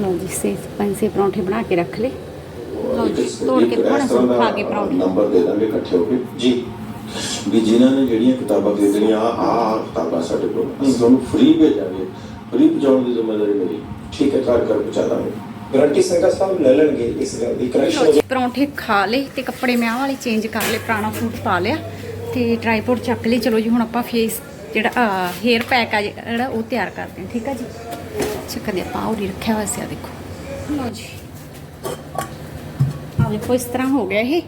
ਲਓ ਜੀ ਸੇ ਪੰਜੇ ਪਰੌਂਠੇ ਬਣਾ ਕੇ ਰੱਖ ਲਏ। ਲਓ ਜੀ ਤੋੜ ਕੇ ਦਿਖਾਉਣਾ ਤੁਹਾਨੂੰ ਖਾ ਕੇ ਪਰੌਂਠੇ ਨੰਬਰ ਦੇ ਦਾਂਗੇ ਇਕੱਠੇ ਹੋ ਕੇ। ਜੀ ਵੀ ਜਿਨ੍ਹਾਂ ਨੇ ਜਿਹੜੀਆਂ ਕਿਤਾਬਾਂ ਖਰੀਦਣੀਆਂ ਆ ਆ ਕਿਤਾਬਾਂ ਸਾਡੇ ਕੋਲ ਅਸੀਂ ਤੁਹਾਨੂੰ ਫ੍ਰੀ ਭੇਜਾਂਗੇ। ਫ੍ਰੀ ਪਹੁੰਚਾਉਣ ਦੀ ਜ਼ਿੰਮੇਵਾਰੀ ਮੇਰੀ। ਠੀਕ ਹੈ। ਘਰ ਘਰ ਪਹੁੰਚਾ ਦਾਂਗੇ। ਗਰੰਟੀ ਸੰਗਾ ਸਾਹਿਬ ਲੈ ਲੈਣਗੇ ਇਸ ਗੱਲ ਦੀ। ਕਰੈਕਸ਼ਨ ਲਓ ਜੀ ਪਰੌਂਠੇ ਖਾ ਲਏ ਤੇ ਕੱਪੜੇ ਮੈਂ ਆਹ ਵਾਲੇ ਚੇਂਜ ਕਰ ਲਏ ਪੁਰਾਣਾ ਸੂਟ ਪਾ ਲਿਆ ਤੇ ਟ੍ਰਾਈਪੋਡ ਚੱਕ ਲਈ ਚਲੋ ਜੀ ਹੁਣ ਆਪਾਂ ਫੇਸ ਜਿਹੜਾ ਹੇਅਰ ਪੈਕ ਆ ਜਿਹੜਾ ਉਹ ਤਿਆਰ ਕਰਦੇ ਹਾਂ। ਠੀਕ ਆ ਜੀ? ਚੱਕਦੇ ਆਪਾਂ ਉਹਦੀ ਰੱਖਿਆ ਹੋਇਆ ਸੀ ਆ ਦੇਖੋ। ਲਓ ਜੀ। ਦੇਖੋ ਇਸ ਤਰ੍ਹਾਂ ਹੋ ਗਿਆ ਇਹ,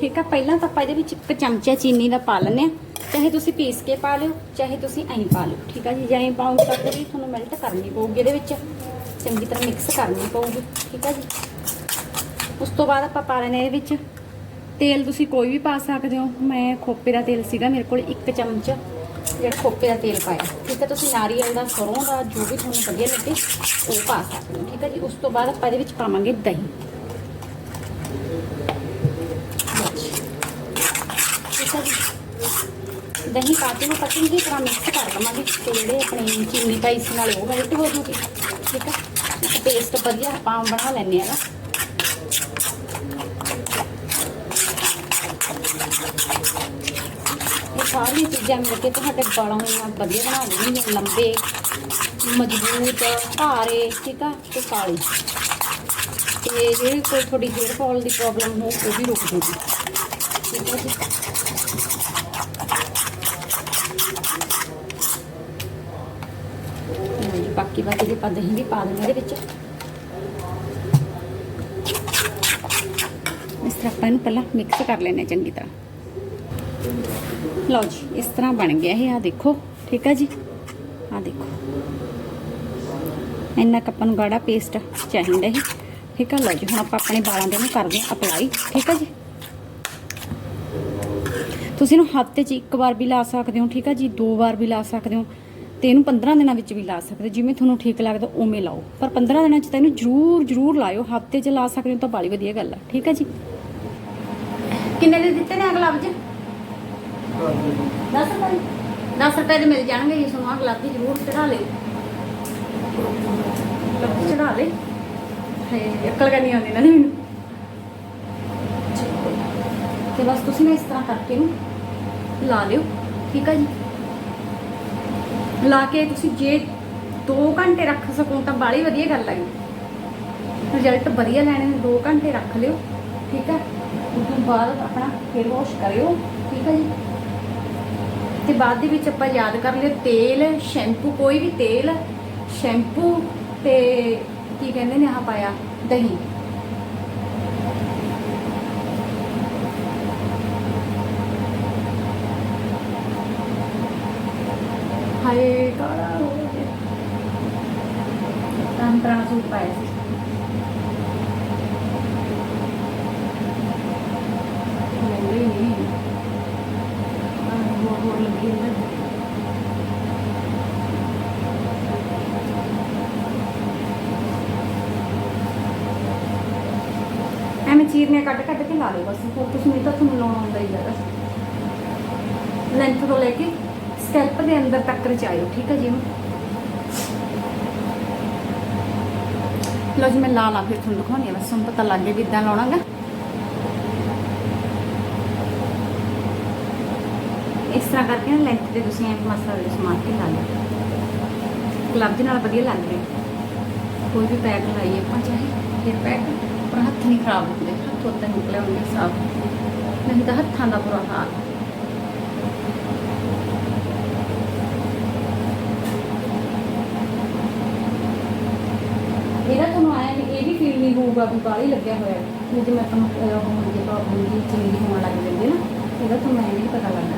ਠੀਕ ਆ? ਪਹਿਲਾਂ ਤਾਂ ਆਪਾਂ ਇਹਦੇ ਵਿੱਚ ਇੱਕ ਚਮਚਾ ਚੀਨੀ ਦਾ ਪਾ ਲੈਂਦੇ ਆ। ਚਾਹੇ ਤੁਸੀਂ ਪੀਸ ਕੇ ਪਾ ਲਿਓ, ਚਾਹੇ ਤੁਸੀਂ ਐਂ ਪਾ ਲਿਓ, ਠੀਕ ਆ ਜੀ? ਜੇ ਐਂ ਪਾਉਂ ਤਾਂ ਪੂਰੀ ਤੁਹਾਨੂੰ ਮੈਲਟ ਕਰਨੀ ਪਊਗੀ ਇਹਦੇ ਵਿੱਚ। ਚੰਗੀ ਤਰ੍ਹਾਂ ਮਿਕਸ ਕਰਨੀ ਪਊਗੀ, ਠੀਕ ਆ ਜੀ? ਉਸ ਤੋਂ ਬਾਅਦ ਆਪਾਂ ਪਾ ਲੈਣੇ ਇਹਦੇ ਵਿੱਚ। ਤੇਲ ਤੁਸੀਂ ਕੋਈ ਵੀ ਪਾ ਸਕਦੇ ਹੋ। ਮੈਂ ਖੋਪੇ ਦਾ ਤੇਲ ਸੀਗਾ, ਮੇਰੇ ਕੋਲ ਇੱਕ ਚਮਚ ਜਿਹੜਾ ਖੋਪੇ ਦਾ ਤੇਲ ਪਾਇਆ। ਠੀਕ ਹੈ ਤੁਸੀਂ ਨਾਰੀਅਲ ਦਾ, ਸਰੋਂ ਦਾ, ਜੋ ਵੀ ਤੁਹਾਨੂੰ ਵਧੀਆ ਲੱਗੇ, ਉਹ ਪਾ ਸਕਦੇ ਹੋ, ਠੀਕ ਹੈ ਜੀ? ਉਸ ਤੋਂ ਬਾਅਦ ਆਪਾਂ ਇਹਦੇ ਵਿੱਚ ਪਾਵਾਂਗੇ ਦਹੀਂ ਠੀਕ ਹੈ ਜੀ ਦਹੀਂ ਪਾ ਕੇ ਨੂੰ ਚੰਗੀ ਤਰ੍ਹਾਂ ਮਿਕਸ ਕਰ ਲਵਾਂਗੇ ਤੇ ਜਿਹੜੇ ਆਪਣੇ ਚੀਨੀ ਪਾਈ ਸੀ ਨਾਲ ਉਹ ਮੈਲਟ ਹੋ ਜੂਗੀ ਠੀਕ ਹੈ ਟੇਸਟ ਵਧੀਆ ਆਪਾਂ ਬਣਾ ਲੈਂਦੇ ਆ ਨਾ ਇਹ ਸਾਰੀਆਂ ਚੀਜ਼ਾਂ ਮਿਲ ਕੇ ਤੁਹਾਡੇ ਵਾਲਾਂ ਨੂੰ ਇੰਨਾ ਵਧੀਆ ਬਣਾ ਦੇਣਗੀਆਂ ਲੰਬੇ ਮਜ਼ਬੂਤ ਭਾਰੇ ਠੀਕ ਆ ਤੇ ਕਾਲੇ ਤੇ ਜਿਹੜੇ ਕੋਈ ਤੁਹਾਡੀ ਹੇਅਰ ਫਾਲ ਦੀ ਪ੍ਰੋਬਲਮ ਹੋ ਉਹ ਵੀ ਰੁਕ ਜੂਗੀ ਠੀਕ ਹੈ ਜੀ ਲਓ ਜੀ, ਬਾਕੀ ਬਾਕੀ ਦੇ ਪਾ ਦਹੀਂ ਵੀ ਪਾ ਦੇਣਾ ਇਹਦੇ ਵਿੱਚ। ਇਸ ਤਰ੍ਹਾਂ ਆਪਾਂ ਇਹਨੂੰ ਪਹਿਲਾਂ ਮਿਕਸ ਕਰ ਲੈਣਾ ਚੰਗੀ ਤਰ੍ਹਾਂ। ਲਓ ਜੀ ਇਸ ਤਰ੍ਹਾਂ ਬਣ ਗਿਆ ਇਹ ਆ ਦੇਖੋ ਠੀਕ ਹੈ ਜੀ? ਆ ਦੇਖੋ। ਇੰਨਾ ਕੁ ਆਪਾਂ ਨੂੰ ਗਾੜਾ ਪੇਸਟ ਚਾਹੀਦਾ ਇਹ। ਠੀਕ ਆ ਲਓ ਜੀ ਹੁਣ ਆਪਾਂ ਆਪਣੇ ਵਾਲਾਂ ਦੇ ਨੂੰ ਕਰਦੇ ਹਾਂ ਅਪਲਾਈ ਠੀਕ ਹੈ ਜੀ? ਤੁਸੀਂ ਇਹਨੂੰ ਹੱਥ 'ਚ ਇੱਕ ਵਾਰ ਵੀ ਲਾ ਸਕਦੇ ਹੋ ਠੀਕ ਆ ਜੀ? ਦੋ ਵਾਰ ਵੀ ਲਾ ਸਕਦੇ ਹੋ। ਤੇ ਇਹਨੂੰ 15 ਦਿਨਾਂ ਵਿੱਚ ਵੀ ਲਾ ਸਕਦੇ ਹੋ। ਜਿਵੇਂ ਤੁਹਾਨੂੰ ਠੀਕ ਲੱਗਦਾ ਉਵੇਂ ਲਾਓ। ਪਰ 15 ਦਿਨਾਂ 'ਚ ਤਾਂ ਇਹਨੂੰ ਜ਼ਰੂਰ ਜ਼ਰੂਰ ਲਾਇਓ। ਹਫ਼ਤੇ 'ਚ ਲਾ ਸਕਦੇ ਹੋ ਤਾਂ ਬਾਲੀ ਵਧੀਆ ਗੱਲ ਆ। ਠੀਕ ਹੈ ਜੀ? ਕਿੰਨੇ ਦੇ ਦਿੱਤੇ ਨੇ ਅਗਲਾ ਜੀ 10 ਰੁਪਏ। 10 ਰੁਪਏ ਦੇ ਮਿਲ ਜਾਣਗੇ ਜੀ ਤੁਹਾਨੂੰ ਆਹ ਗੁਲਾਬੀ ਜ਼ਰੂਰ ਚੜਾ ਲਿਓ। ਗੁਲਾਬੀ ਚੜਾ ਲੈ ਹੈ ਅਕਲ ਕਰਨੀ ਆਉਂਦੀ ਨਾ ਮੈਨੂੰ। ਤੇ ਬਸ ਤੁਸੀਂ ਨਾ ਇਸ ਤਰ੍ਹਾਂ ਕਰਕੇ ਨੂੰ ਲਾ ਲਿਓ। ਠੀਕ ਹੈ ਜੀ? ਲਾ ਕੇ ਤੁਸੀਂ ਜੇ 2 ਘੰਟੇ ਰੱਖ ਸਕੋ ਤਾਂ ਬਾਲੀ ਵਧੀਆ ਗੱਲ ਹੈ ਰਿਜ਼ਲਟ ਵਧੀਆ ਲੈਣੇ ਨੇ 2 ਘੰਟੇ ਰੱਖ ਲਿਓ, ਠੀਕ ਹੈ ਉਸ ਤੋਂ ਬਾਅਦ ਆਪਣਾ ਫੇਰ ਵਾਸ਼ ਕਰਿਓ, ਠੀਕ ਹੈ ਜੀ? ਤੇ ਬਾਅਦ ਦੇ ਵਿੱਚ ਆਪਾਂ ਯਾਦ ਕਰ ਲਿਓ, ਤੇਲ ਸ਼ੈਂਪੂ ਕੋਈ ਵੀ ਤੇਲ ਸ਼ੈਂਪੂ ਤੇ ਕੀ ਕਹਿੰਦੇ ਨੇ ਆਹ ਪਾਇਆ, ਦਹੀਂ। ਹਾਏ ਕਾਲਾ ਹੋ ਗਿਆ? ਤਾਂ ਪੁਰਾਣਾ ਸੂਟ ਪਾਇਆ ਸੀ। ਮੈਨੂੰ ਹੀ ਨਹੀਂ। ਆਹ ਹੋਰ ਹੋਰ ਲੱਗੀ ਨਾ ਐਵੇਂ ਚੀਰਨੇ ਕੱਟ ਕੱਟ ਕੇ ਲਾ ਲਓ ਬਸ ਹੋਰ ਨਹੀਂ ਤਾਂ ਤੁਹਾਨੂੰ ਲਾਉਣਾ ਹੁੰਦਾ ਹੀ ਜ਼ਿਆਦਾ। ਲੈਂਥ ਤੋਂ ਲੈ ਕੇ ਸਟੈਪ ਦੇ ਅੰਦਰ ਤੱਕ ਰਚਾਇਓ, ਠੀਕ ਹੈ ਜੀ? ਇਹਨੂੰ ਜੀ, ਮੈਂ ਲਾ ਲਾ, ਫਿਰ ਤੁਹਾਨੂੰ ਦਿਖਾਉਣੀ ਆ ਬਸ ਤੁਹਾਨੂੰ ਪਤਾ ਲੱਗ ਗਿਆ ਵੀ ਇਦਾਂ ਲਾਉਣਾਗਾ। ਇਸ ਤਰ੍ਹਾਂ ਕਰਕੇ ਨਾ ਲੈਂਥ ਤੇ ਤੁਸੀਂ ਐਂ ਮਸਲਾ ਵਿੱਚ ਮਾਰ ਕੇ ਲਾ ਲਿਓ। ਗੁਲਾਬ ਦੇ ਨਾਲ ਵਧੀਆ ਲੱਗ ਰਿਹਾ। ਕੋਈ ਵੀ ਪੈਕ ਲਾਈਏ ਆਪਾਂ, ਚਾਹੇ ਫਿਰ ਪੈਕ ਪਰ ਹੱਥ ਨਹੀਂ ਖਰਾਬ ਹੁੰਦੇ। ਹੱਥ ਉੱਤੇ ਨਿਕਲੇ ਹੁੰਦੇ ਸਾਫ਼। ਨਹੀਂ ਤਾਂ ਹੱਥਾਂ ਦਾ ਬੁਰਾ ਹਾਲ। ਇਹਦਾ ਤੁਹਾਨੂੰ ਆਇਆ ਵੀ ਇਹ ਵੀ ਫੀਲ ਨਹੀਂ ਹੋਊਗਾ ਵੀ ਬਾਹਲੀ ਲੱਗਿਆ ਹੋਇਆ। ਹੈ ਜੇ ਮੈਂ ਤੁਹਾਨੂੰ ਅਹ, ਉਹ ਪ੍ਰੋਬਲਮ ਦੀ ਚੀਜ਼ ਹੋਣ ਲੱਗ ਜਾਂਦੀ ਨਾ। ਇਹਦਾ ਤੁਹਾਨੂੰ ਐਂ ਨਹੀਂ ਪਤਾ ਲੱਗਦਾ।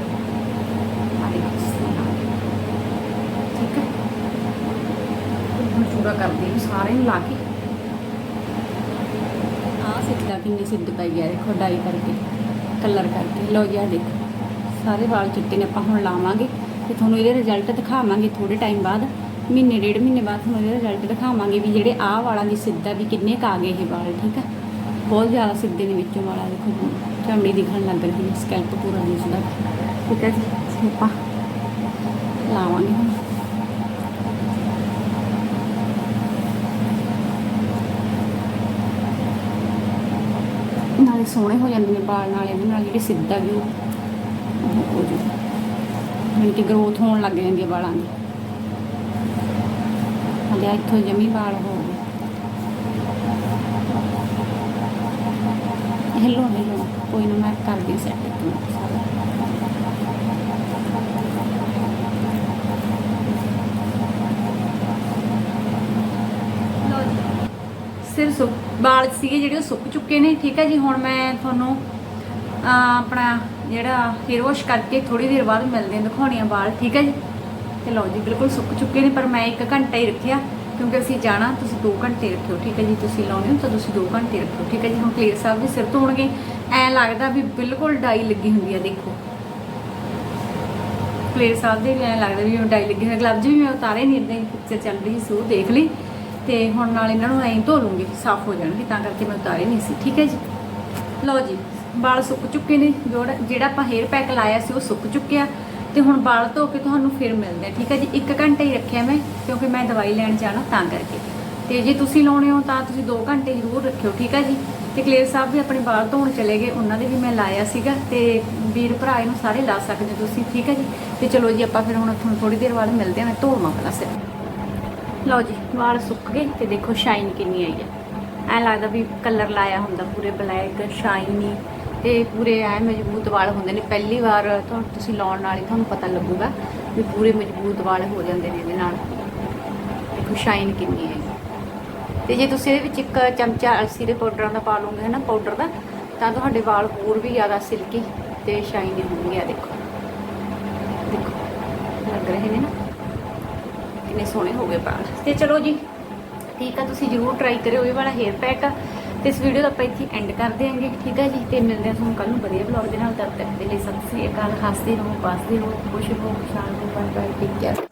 ਠੀਕ ਹੈ? ਹੁਣ ਪੂਰਾ ਕਰਦੀ ਵੀ ਸਾਰੇ ਨੂੰ ਲਾ ਕੇ। ਆਹ ਸਿੱਧਾ ਕਿੰਨੀ ਸਿੱਧ ਪੈ ਗਿਆ ਦੇਖੋ ਡਾਈ ਕਰਕੇ ਕਲਰ ਕਰਕੇ। ਲਓ ਜੀ ਦੇਖੋ। ਸਾਰੇ ਵਾਲ ਚਿੱਟੇ ਨੇ ਆਪਾਂ ਹੁਣ ਲਾਵਾਂਗੇ ਤੇ ਤੁਹਾਨੂੰ ਇਹਦੇ ਰਿਜ਼ਲਟ ਦਿਖਾਵਾਂਗੇ ਥੋੜੇ ਟਾਈਮ ਬਾਅਦ। ਮਹੀਨੇ, ਡੇਢ ਮਹੀਨੇ ਬਾਅਦ ਤੁਹਾਨੂੰ ਇਹਦਾ ਰਿਜ਼ਲਟ ਦਿਖਾਵਾਂਗੇ ਵੀ ਜਿਹੜੇ ਆਹ ਵਾਲਾਂ ਦੀ ਸਿੱਧਾ ਵੀ ਕਿੰਨੇ ਕੁ ਆ ਗਏ ਇਹ ਵਾਲ, ਠੀਕ ਆ? ਬਹੁਤ ਜ਼ਿਆਦਾ ਸਿੱਧੇ ਨੇ ਵਿੱਚੋਂ ਵਾਲਾ, ਦੇਖੋ ਚਮੜੀ ਦਿਖਣ ਲੱਗ ਰਹੀ ਹੈ ਸਕੈਲਪ ਪੂਰਾ ਨਹੀਂ ਦਿਸਦਾ ਠੀਕ ਹੈ ਜੀ ਅਸੀਂ ਆਪਾਂ ਲਾਵਾਂਗੇ ਹੁਣ। ਨਾਲੇ ਸੋਹਣੇ ਹੋ ਜਾਂਦੇ ਨੇ ਵਾਲ, ਨਾਲ ਇਹਦੇ ਨਾਲ ਜਿਹੜੀ ਸਿੱਧਾ ਵੀ ਉਹ ਹੋ ਜੂ। ਯਾਨੀ ਗਰੋਥ ਹੋਣ ਲੱਗ ਜਾਂਦੀ ਹੈ ਵਾਲਾਂ ਦੀ। ਹਲੇ ਇੱਥੋਂ ਜਮੀ ਵਾਲ ਹੋ ਗਏ। ਹੈਲੋ ਹੈਲੋ ਕੋਈ ਨਾ ਮੈਂ ਕਰਦੀ ਸੈੱਟ ਇੱਕ ਸਿਰ ਸੁੱਕ ਵਾਲ ਸੀਗੇ ਜਿਹੜੇ ਉਹ ਸੁੱਕ ਚੁੱਕੇ ਨੇ ਠੀਕ ਹੈ ਜੀ? ਹੁਣ ਮੈਂ ਤੁਹਾਨੂੰ ਅਹ, ਆਪਣਾ ਜਿਹੜਾ ਹੇਅਰ ਵਾਸ਼ ਕਰਕੇ ਥੋੜੀ ਦੇਰ ਬਾਅਦ ਮਿਲਦੇ ਦਿਖਾਉਣੀਆਂ ਦਿਖਾਉਣੀ ਵਾਲ ਠੀਕ ਹੈ ਜੀ? ਤੇ ਲਓ ਜੀ, ਬਿਲਕੁਲ ਸੁੱਕ ਚੁੱਕੇ ਨੇ, ਪਰ ਮੈਂ 1 ਘੰਟਾ ਹੀ ਰੱਖਿਆ, ਕਿਉਂਕਿ ਅਸੀਂ ਜਾਣਾ, ਤੁਸੀਂ 2 ਘੰਟੇ ਰੱਖਿਓ, ਠੀਕ ਹੈ ਜੀ? ਤੁਸੀਂ ਲਾਉਣੇ ਹੋ ਤਾਂ ਤੁਸੀਂ 2 ਘੰਟੇ ਰੱਖਿਓ, ਠੀਕ ਹੈ ਜੀ? ਹੁਣ ਕਲੀਅਰ ਸਾਹਿਬ ਦੇ ਸਿਰ ਧੋਣਗੇ, ਐ ਲੱਗਦਾ ਵੀ ਬਿਲਕੁਲ ਡਾਈ ਲੱਗੀ ਹੁੰਦੀ ਆ, ਦੇਖੋ। ਕਲੀਅਰ ਸਾਹਿਬ ਦੇ ਵੀ ਐਂ ਲੱਗਦਾ ਵੀ ਉਹ ਡਾਈ ਲੱਗੀ ਹੋਈ ਗਲਵਜ਼ ਵੀ ਮੈਂ ਉਤਾਰੇ ਨਹੀਂ ਇਦਾਂ ਹੀ ਪਿਕਚਰ ਚੱਲ ਰਹੀ ਸੀ, ਉਹ ਦੇਖ ਲਈ। ਤੇ ਹੁਣ ਨਾਲ ਇਹਨਾਂ ਨੂੰ ਐਂ ਧੋ ਲੂੰਗੀ, ਸਾਫ਼ ਹੋ ਜਾਣਗੇ, ਤਾਂ ਕਰਕੇ ਮੈਂ ਉਤਾਰੇ ਨਹੀਂ ਸੀ, ਠੀਕ ਹੈ ਜੀ? ਲਓ ਜੀ, ਵਾਲ ਸੁੱਕ ਚੁੱਕੇ ਨੇ ਜਿਹੜਾ ਜਿਹੜਾ ਆਪਾਂ ਹੇਅਰ ਪੈਕ ਲਾਇਆ ਸੀ, ਉਹ ਸੁੱਕ ਚੁੱਕਿਆ। ਤੇ ਹੁਣ ਵਾਲ ਧੋ ਕੇ ਤੁਹਾਨੂੰ ਫਿਰ ਮਿਲਦੇ ਆ, ਠੀਕ ਹੈ ਜੀ? 1 ਘੰਟੇ ਹੀ ਰੱਖਿਆ ਮੈਂ, ਕਿਉਂਕਿ ਮੈਂ ਦਵਾਈ ਲੈਣ ਜਾਣਾ ਤਾਂ ਕਰਕੇ। ਤੇ ਜੇ ਤੁਸੀਂ ਲਾਉਣੇ ਹੋ ਤਾਂ ਤੁਸੀਂ 2 ਘੰਟੇ ਜ਼ਰੂਰ ਰੱਖਿਓ, ਠੀਕ ਹੈ ਜੀ? ਤੇ ਕਲੇਰ ਸਾਹਿਬ ਵੀ ਆਪਣੇ ਵਾਲ ਧੋਣ ਚਲੇ ਗਏ, ਉਹਨਾਂ ਦੇ ਵੀ ਮੈਂ ਲਾਇਆ ਸੀਗਾ, ਤੇ ਵੀਰ ਭਰਾ ਇਹਨੂੰ ਸਾਰੇ ਲਾ ਸਕਦੇ ਹੋ ਤੁਸੀਂ, ਠੀਕ ਹੈ ਜੀ? ਤੇ ਚਲੋ ਜੀ, ਆਪਾਂ ਫਿਰ ਹੁਣ ਤੁਹਾਨੂੰ ਥੋੜੀ ਦੇਰ ਬਾਅਦ ਮਿਲਦੇ ਹਾਂ, ਮੈਂ ਧੋਵਾਂ ਪਹਿਲਾਂ ਸਿਰ। ਲਓ ਜੀ, ਵਾਲ ਸੁੱਕ ਗਏ ਤੇ ਦੇਖੋ ਸ਼ਾਈਨ ਕਿੰਨੀ ਆਈ ਹੈ। ਐ ਲੱਗਦਾ ਵੀ ਕਲਰ ਲਾਇਆ ਹੁੰਦਾ, ਪੂਰੇ ਬਲੈਕ ਸ਼ਾਈਨੀ ਤੇ ਪੂਰੇ ਐ ਮਜ਼ਬੂਤ ਵਾਲ ਹੁੰਦੇ ਨੇ। ਪਹਿਲੀ ਵਾਰ ਤੁਹਾਨੂੰ ਤੁਸੀਂ ਲਾਉਣ ਨਾਲ ਹੀ ਤੁਹਾਨੂੰ ਪਤਾ ਲੱਗੂਗਾ ਵੀ ਪੂਰੇ ਮਜ਼ਬੂਤ ਵਾਲ ਹੋ ਜਾਂਦੇ ਨੇ ਇਹਦੇ ਨਾਲ। ਦੇਖੋ ਸ਼ਾਈਨ ਕਿੰਨੀ ਹੈ। ਤੇ ਜੇ ਤੁਸੀਂ ਇਹਦੇ ਵਿੱਚ ਇੱਕ ਚਮਚਾ ਅਲਸੀ ਦੇ ਪਾਊਡਰਾਂ ਦਾ ਪਾ ਲਓਗੇ ਨਾ ਪਾਊਡਰ ਦਾ, ਤਾਂ ਤੁਹਾਡੇ ਵਾਲ ਹੋਰ ਵੀ ਜ਼ਿਆਦਾ ਸਿਲਕੀ ਤੇ ਸ਼ਾਈਨੀ ਹੋਣਗੇ, ਆ ਦੇਖੋ। ਦੇਖੋ, ਲੱਗ ਰਹੇ ਨੇ ਨਾ। ਕਿੰਨੇ ਸੋਹਣੇ ਹੋ ਗਏ ਵਾਲ। ਤੇ ਚਲੋ ਜੀ, ਠੀਕ ਆ, ਤੁਸੀਂ ਜਰੂਰ ਟਰਾਈ ਕਰਿਓ ਇਹ ਵਾਲਾ ਹੇਅਰ ਪੈਕ ਤੇ ਇਸ ਵੀਡੀਓ ਦਾ ਆਪਾਂ ਇੱਥੇ ਐਂਡ ਕਰ ਦਿਆਂਗੇ, ਠੀਕ ਹੈ ਜੀ? ਤੇ ਮਿਲਦੇ ਹਾਂ ਤੁਹਾਨੂੰ ਕੱਲ ਨੂੰ ਵਧੀਆ ਵਲੌਗ ਦੇ ਨਾਲ। ਤਦ ਤੱਕ ਦੇ ਲਈ ਸਤਿ ਸ੍ਰੀ ਅਕਾਲ, ਹੱਸਦੇ ਰਹੋ, ਪਾਸਦੇ ਰਹੋ, ਖੁਸ਼ ਰਹੋ, ਖੁਸ਼ਹਾਲ ਰਹੋ ਬਾਏ ਬਾਏ ਟੇਕ ਕੇਅਰ